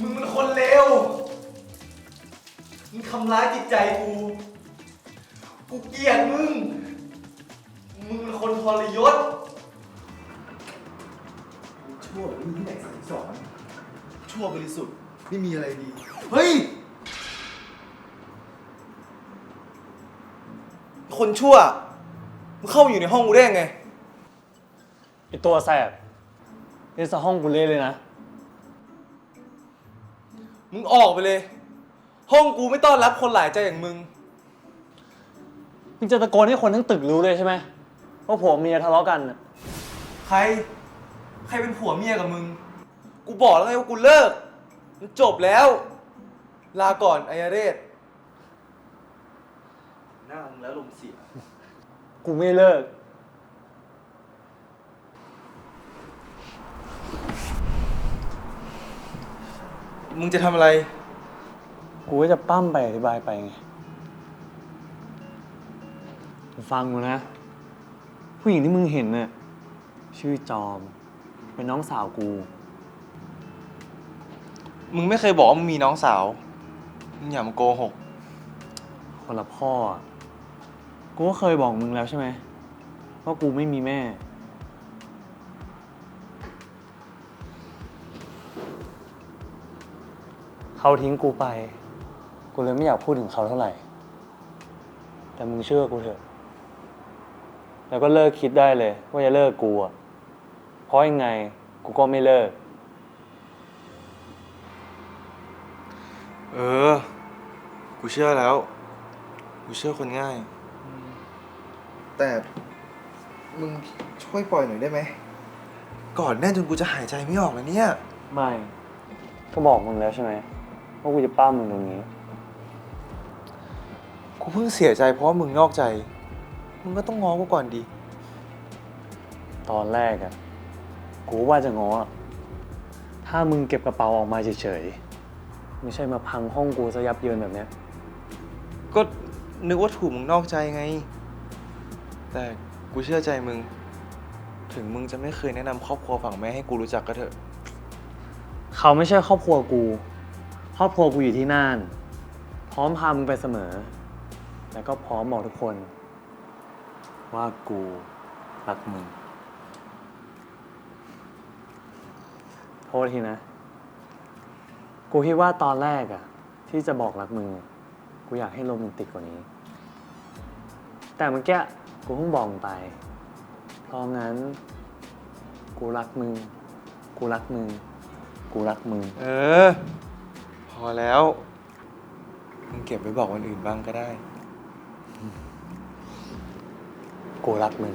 มึงเป็นคนเลว มึงทำร้ายจิตใจกู กูเกลียดมึง มึงเป็นคนทรยศ ชั่วไม่มีที่ไหนสั่งสอน ชั่วบริสุทธิ์ไม่มีอะไรดี เฮ้ย คนชั่ว มึงเข้ามาอยู่ในห้องกูได้ยังไง ไอตัวแสบนี่สะห้องกูเละเลยนะ มึงออกไปเลย ห้องกูไม่ต้อนรับคนหลายใจอย่างมึง มึงจะตะโกนให้คนทั้งตึกรู้เลยใช่ไหมว่าผัวเมียทะเลาะกันน่ะใคร ใครเป็นผัวเมียกับมึง กูบอกแล้วไงว่ากูเลิก มันจบแล้ว ลาก่อนไอยเรศ หน้ามึงแล้วลมเสีย กูไม่เลิก มึงจะทำอะไร กูก็จะปั้มไปอธิบายไปไงมึงฟังกูนะ ผู้หญิงที่มึงเห็นน่ะชื่อจอม เป็นน้องสาวกู มึงไม่เคยบอกว่ามึงมีน้องสาว มึงอย่ามาโกหก คนละพ่ออะกูก็เคยบอกมึงแล้วใช่ไหมว่ากูไม่มีแม่ เขาทิ้งกูไป กูเลยไม่อยากพูดถึงเขาเท่าไหร่ แต่มึงเชื่อกูเถอะ แล้วก็เลิกคิดได้เลย ว่าจะเลิกกูอะเพราะยังไง กูก็ไม่เลิก เออ กูเชื่อแล้ว กูเชื่อคนง่าย แต่มึงช่วยปล่อยหน่อยได้ไหมก่อนแน่นจนกูจะหายใจไม่ออกแล้วเนี่ย ไม่ ก็บอกมึงแล้วใช่ไหม ว่ากูจะป้ามึงตรงนี้ กูเพิ่งเสียใจเพราะว่ามึงนอกใจ มึงก็ต้องง้อกูก่อนดี ตอนแรกอะกูว่าจะง้ออะถ้ามึงเก็บกระเป๋าออกมาเฉยๆ ไม่ใช่มาพังห้องกูซะยับเยินแบบเนี้ย ก็นึกว่าถูกมึงนอกใจไง แต่กูเชื่อใจมึง ถึงมึงจะไม่เคยแนะนำครอบครัวฝั่งแม่ให้กูรู้จักก็เถอะ เขาไม่ใช่ครอบครัวกู ครอบครัวกูอยู่ที่น่าน พร้อมพามึงไปเสมอ แล้วก็พร้อมบอกทุกคน ว่ากูรักมึง โทษทีนะ กูคิดว่าตอนแรกอะที่จะบอกรักมึง กูอยากให้โรแมนติกกว่านี้ แต่เมื่อกี้กูเพิ่งบอกมึงไป เพราะงั้น กูรักมึง กูรักมึง กูรักมึง เออ อแล้วมึงเก็บไว้บอกคนอื่นบ้างก็ได้ กูรักมึง